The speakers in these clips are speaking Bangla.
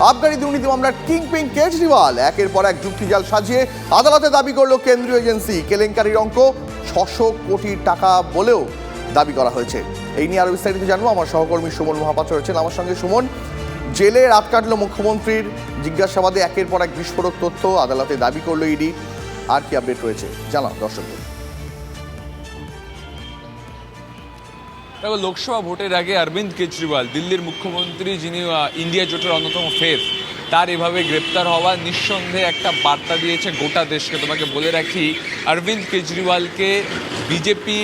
আবগারি দুর্নীতি মামলার কিং পিং কেজরিওয়াল। একের পর এক যুক্তিজাল সাজিয়ে আদালতে দাবি করল কেন্দ্রীয় এজেন্সি। কেলেঙ্কারির অঙ্ক ছশো কোটি টাকা বলেও দাবি করা হয়েছে। এই নিয়ে আরও বিস্তারিত জানব। আমার সহকর্মী সুমন মহাপাত্র রয়েছেন। আমার সঙ্গে সুমন, জেলে রাত কাটলো মুখ্যমন্ত্রীর। জিজ্ঞাসাবাদে একের পর এক বিস্ফোরক তথ্য আদালতে দাবি করল ইডি। আর কি আপডেট রয়েছে? জানাও দর্শকদের। দেখো, লোকসভা ভোটের আগে অরবিন্দ কেজরিওয়াল, দিল্লির মুখ্যমন্ত্রী যিনি ইন্ডিয়া জোটের অন্যতম ফেস তার এভাবে গ্রেপ্তার হওয়া নিঃসন্দেহে একটা বার্তা দিয়েছে গোটা দেশকে। তোমাকে বলে রাখি, অরবিন্দ কেজরিওয়ালকে বিজেপি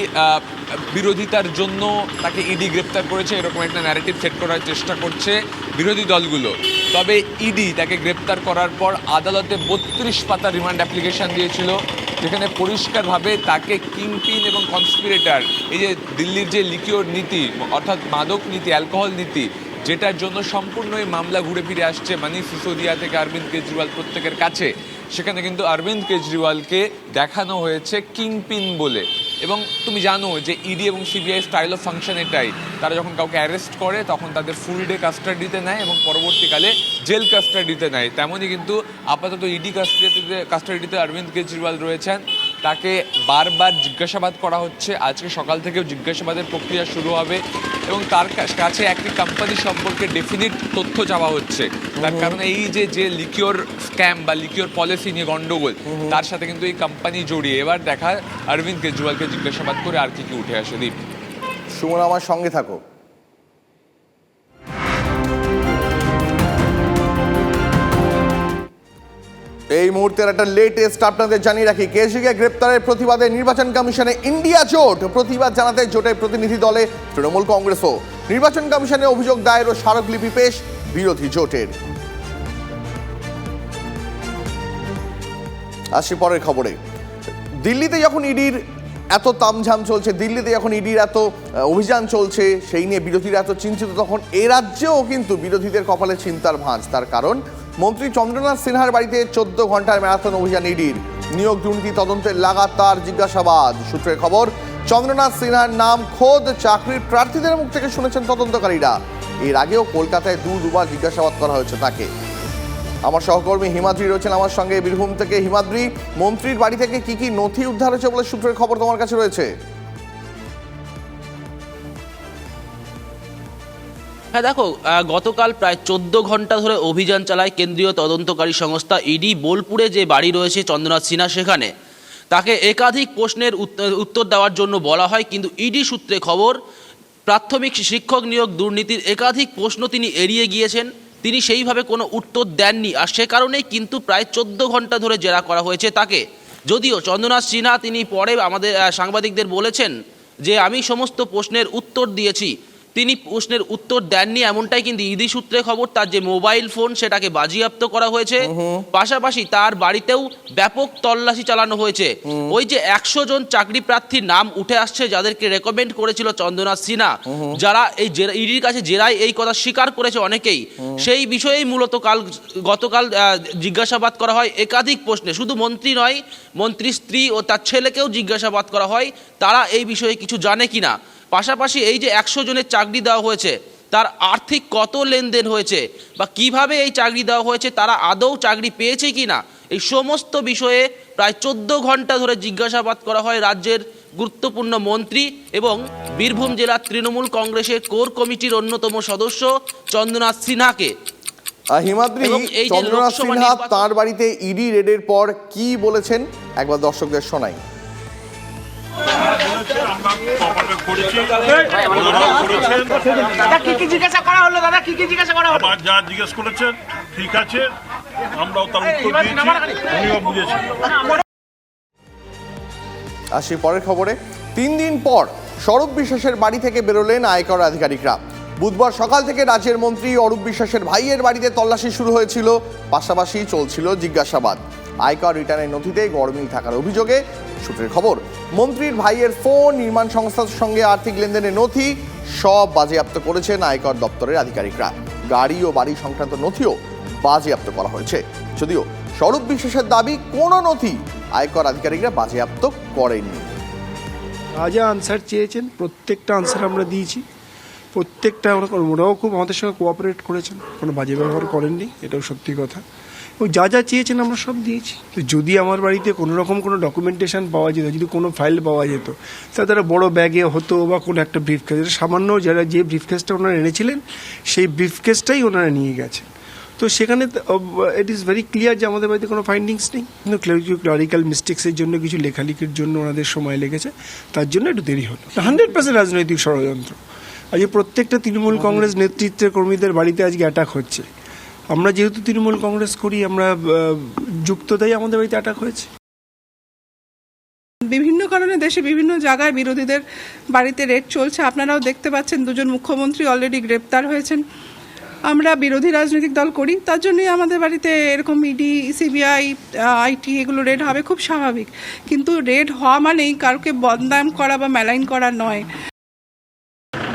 বিরোধিতার জন্য তাকে ইডি গ্রেপ্তার করেছে, এরকম একটা ন্যারেটিভ সেট করার চেষ্টা করছে বিরোধী দলগুলো। তবে ইডি তাকে গ্রেপ্তার করার পর আদালতে বত্রিশ পাতা রিমান্ড অ্যাপ্লিকেশন দিয়েছিল। যেখানে পরিষ্কারভাবে তাকে কিংপিন এবং কনস্পিরেটার এই যে দিল্লির যে লিকিওর নীতি, অর্থাৎ মাদক নীতি, অ্যালকোহল নীতি, যেটার জন্য সম্পূর্ণ এই মামলা ঘুরে ফিরে আসছে মানি সিসোদিয়া থেকে অরবিন্দ কেজরিওয়াল প্রত্যেকের কাছে। সেখানে কিন্তু অরবিন্দ কেজরিওয়ালকে দেখানো হয়েছে কিংপিন বলে। এবং তুমি জানো যে ইডি এবং সিবিআই স্টাইল অফ ফাংশন এটাই। তারা যখন কাউকে অ্যারেস্ট করে, তখন তাদের ফুল ডে কাস্টাডিতে নেয় এবং পরবর্তীকালে জেল কাস্টাডিতে নেয়। তেমনই কিন্তু আপাতত ইডি কাস্টাডিতে কাস্টাডিতে অরবিন্দ কেজরিওয়াল রয়েছেন। তাকে বারবার জিজ্ঞাসাবাদ করা হচ্ছে। আজকে সকাল থেকেও জিজ্ঞাসাবাদের প্রক্রিয়া শুরু হবে এবং তার কাছে একটি কোম্পানি সম্পর্কে ডেফিনিট তথ্য চাওয়া হচ্ছে। তার কারণ এই যে যে লিকিওর স্ক্যাম বা লিকিওর পলিসি নিয়ে গন্ডগোল তার সাথে কিন্তু এই কোম্পানি জড়িয়ে। এবার দেখা অরবিন্দ কেজরিওয়ালকে জিজ্ঞাসাবাদ করে আর কি কি উঠে আসে। দীপ। সুমন আমার সঙ্গে থাকো। এই মুহূর্তের একটা লেটেস্ট আপনাদের জানিয়ে রাখি কেজরিকে গ্রেপ্তারের প্রতিবাদে নির্বাচন কমিশনে ইন্ডিয়া জোট প্রতিবাদ জানাতে জোটের প্রতিনিধি দলে তৃণমূল কংগ্রেসও। নির্বাচন কমিশনে অভিযোগ দায়ের ও স্মারকলিপি পেশ বিরোধী জোটের। আসি পরের খবরে। দিল্লিতে যখন ইডির এত তামঝাম চলছে, দিল্লিতে যখন ইডির এত অভিযান চলছে, সেই নিয়ে বিরোধীরা এত চিন্তিত, তখন এ রাজ্যেও কিন্তু বিরোধীদের কপালে চিন্তার ভাঁজ। তার কারণ মন্ত্রী চন্দ্রনাথ সিনহার বাড়িতে চোদ্দ ঘণ্টার ম্যারাথন অভিযান ইডির। নিয়োগ দুর্নীতি তদন্তের লাগাতার জিজ্ঞাসাবাদ। সূত্রের খবর, চন্দ্রনাথ সিনহার নাম খোদ চাকরির প্রার্থীদের মুখ থেকে শুনেছেন তদন্তকারীরা। এর আগেও কলকাতায় দু দুবার জিজ্ঞাসাবাদ করা হয়েছে তাকে। আমার সহকর্মী হিমাদ্রি রয়েছেন আমার সঙ্গে। বীরভূম থেকে হিমাদ্রি, মন্ত্রীর বাড়ি থেকে কি কি নথি উদ্ধার হয়েছে বলে সূত্রের খবর তোমার কাছে রয়েছে? হ্যাঁ দেখো গতকাল প্রায় চোদ্দ ঘণ্টা ধরে অভিযান চালায় কেন্দ্রীয় তদন্তকারী সংস্থা ইডি। বোলপুরে যে বাড়ি রয়েছে চন্দ্রনাথ সিনহা, সেখানে। তাকে একাধিক প্রশ্নের উত্ত- উত্তর দেওয়ার জন্য বলা হয়, কিন্তু ইডি সূত্রে খবর, প্রাথমিক শিক্ষক নিয়োগ দুর্নীতির একাধিক প্রশ্ন তিনি এড়িয়ে গিয়েছেন। তিনি সেইভাবে কোনো উত্তর দেননি, আর সে কারণেই কিন্তু প্রায় চোদ্দ ঘণ্টা ধরে জেরা করা হয়েছে তাকে। যদিও চন্দ্রনাথ সিনহা তিনি পরে আমাদের সাংবাদিকদের বলেছেন যে, আমি সমস্ত প্রশ্নের উত্তর দিয়েছি। তিনি প্রশ্নের উত্তর দেননি এমনটাই কিন্তু ইডি সূত্রে খবর তার যে মোবাইল ফোন সেটাকে বাজেয়াপ্ত করা হয়েছে। পাশাপাশি তার বাড়িতেও ব্যাপক তল্লাশি চালানো হয়েছে। ওই যে একশো জন চাকরি প্রার্থীর নাম উঠে আসছে যাদেরকে রেকমেন্ড করেছিল চন্দ্রনাথ সিনহা যারা এই ইডির কাছে জেরায় এই কথা স্বীকার করেছে অনেকেই। সেই বিষয়েই মূলত কাল গতকাল জিজ্ঞাসাবাদ করা হয় একাধিক প্রশ্নে। শুধু মন্ত্রী নয় মন্ত্রীর স্ত্রী ও তার ছেলেকেও জিজ্ঞাসাবাদ করা হয় তারা এই বিষয়ে কিছু জানে কিনা? পাশাপাশি এই যে একশো জনের চাকরি দেওয়া হয়েছে তার আর্থিক কত লেনদেন হয়েছে বা কীভাবে এই চাকরি দেওয়া হয়েছে তারা আদৌ চাকরি পেয়েছে কি না এই সমস্ত বিষয়ে প্রায় চোদ্দ ঘণ্টা ধরে জিজ্ঞাসাবাদ করা হয় রাজ্যের গুরুত্বপূর্ণ মন্ত্রী এবং বীরভূম জেলার তৃণমূল কংগ্রেসের কোর কমিটির অন্যতম সদস্য চন্দ্রনাথ সিনহাকে। হিমাদ্রি চন্দ্রনাথ সিনহা তার বাড়িতে ইডি রেডের পর কি বলেছেন? একবার দর্শকদের শোনাই। আমরা করেছি ওনারাও করেছেন দাদা কি কি জিজ্ঞাসা করা হলো দাদা? কি কি জিজ্ঞাসা করা হলো? আবার যা জিজ্ঞেস করেছেন ঠিক আছে আমরাও তার উত্তর দিয়েছি উনিও আসি পরের খবরে। তিন দিন পর স্বরূপ বিশ্বাসের বাড়ি থেকে বেরোলেন আয়কর আধিকারিকরা। বুধবার সকাল থেকে রাজ্যের মন্ত্রী অরূপ বিশ্বাসের ভাইয়ের বাড়িতে তল্লাশি শুরু হয়েছিল পাশাপাশি চলছিল জিজ্ঞাসাবাদ। আয়কর রিটার্নের নথিতে গরমিল থাকার অভিযোগে সূত্রের খবর, মন্ত্রীর ভাইয়ের ফোন, নির্মাণ সংস্থার সঙ্গে আর্থিক লেনদেনের নথি, সব বাজেয়াপ্ত করেছেন আয়কর দপ্তরের আধিকারিকরা। গাড়ি ও বাড়ি সংক্রান্ত নথিও বাজেয়াপ্ত করা হয়েছে। যদিও স্বরূপ বিশ্বাসের দাবি, কোনো নথি আয়কর আধিকারিকরা বাজেয়াপ্ত করেননি। যা যা আনসার চেয়েছেন, প্রত্যেকটা আনসার আমরা দিয়েছি। প্রত্যেকটা ওরা ওরাও খুব আমাদের সঙ্গে কোঅপারেট করেছেন। কোনো বাজে ব্যবহার করেননি, এটাও সত্যি কথা। এবং যা যা চেয়েছেন আমরা সব দিয়েছি। তো যদি আমার বাড়িতে কোনো রকম কোনো ডকুমেন্টেশন পাওয়া যেত, যদি কোনো ফাইল পাওয়া যেত তাহলে তারা বড় ব্যাগে হতো বা কোনো একটা ব্রিফ কেস সামান্য যারা যে ব্রিফ কেসটা ওনারা এনেছিলেন, সেই ব্রিফ কেসটাই ওনারা নিয়ে গেছেন। তো সেখানে ইট ইজ ভেরি ক্লিয়ার যে আমাদের বাড়িতে কোনো ফাইন্ডিংস নেই। কিন্তু ক্লারিক্যাল মিস্টেক্সের জন্য, কিছু লেখালেখির জন্য ওনাদের সময় লেগেছে। তার জন্য একটু দেরি হলো। হান্ড্রেড পার্সেন্ট রাজনৈতিক ষড়যন্ত্র। আজকে প্রত্যেকটা তৃণমূল কংগ্রেস নেতৃত্বের কর্মীদের বাড়িতে আজকে অ্যাটাক হচ্ছে। আমরা যেহেতু তৃণমূল কংগ্রেস করি আমরা যুক্ততাই আমাদের বাড়িতে অ্যাটাক হয়েছে। বিভিন্ন কারণে দেশে বিভিন্ন জায়গায় বিরোধীদের বাড়িতে রেড চলছে। আপনারাও দেখতে পাচ্ছেন দুজন মুখ্যমন্ত্রী অলরেডি গ্রেপ্তার হয়েছেন। আমরা বিরোধী রাজনৈতিক দল করি তার জন্যই আমাদের বাড়িতে এরকম ইডি সিবিআই আইটি এগুলো রেড হবে খুব স্বাভাবিক। কিন্তু রেড হওয়া মানেই কাউকে বদনাম করা বা মেলাইন করা নয়।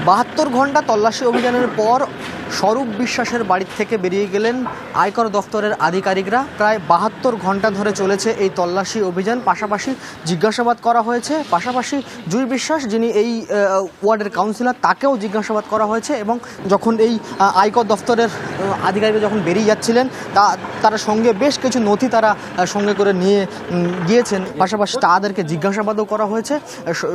বাহাত্তর ঘণ্টা তল্লাশি অভিযানের পর স্বরূপ বিশ্বাসের বাড়ি থেকে বেরিয়ে গেলেন আয়কর দফতরের আধিকারিকরা। প্রায় বাহাত্তর ঘণ্টা ধরে চলেছে এই তল্লাশি অভিযান। পাশাপাশি জিজ্ঞাসাবাদ করা হয়েছে। পাশাপাশি জুই বিশ্বাস, যিনি এই ওয়ার্ডের কাউন্সিলর, তাকেও জিজ্ঞাসাবাদ করা হয়েছে এবং যখন এই আয়কর দফতরের আধিকারিকরা যখন বেরিয়ে যাচ্ছিলেন, তা, তারা সঙ্গে বেশ কিছু নথি তারা সঙ্গে করে নিয়ে গিয়েছেন। পাশাপাশি তাদেরকে জিজ্ঞাসাবাদও করা হয়েছে।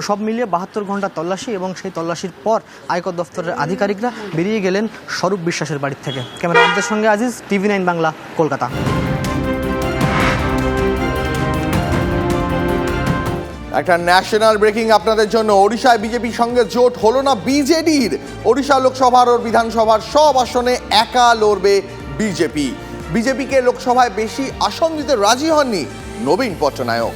সব মিলিয়ে বাহাত্তর ঘণ্টা তল্লাশি এবং সেই তল্লাশির পর আয়কর দফতরের আধিকারিকরা বেরিয়ে গেলেন স্বরূপ বিশ্বাসের বাড়ির থেকে। ক্যামেরাম্যানদের সঙ্গে আজিজ, টিভি নাইন বাংলা, কলকাতা। একটা ন্যাশনাল ব্রেকিং আপনাদের জন্য ওড়িশায় বিজেপির সঙ্গে জোট হলো না বিজেডির। ওড়িশা লোকসভার ও বিধানসভার সব আসনে একা লড়বে বিজেপি। বিজেপিকে লোকসভায় বেশি আসন দিতে রাজি হননি নবীন পট্টনায়ক।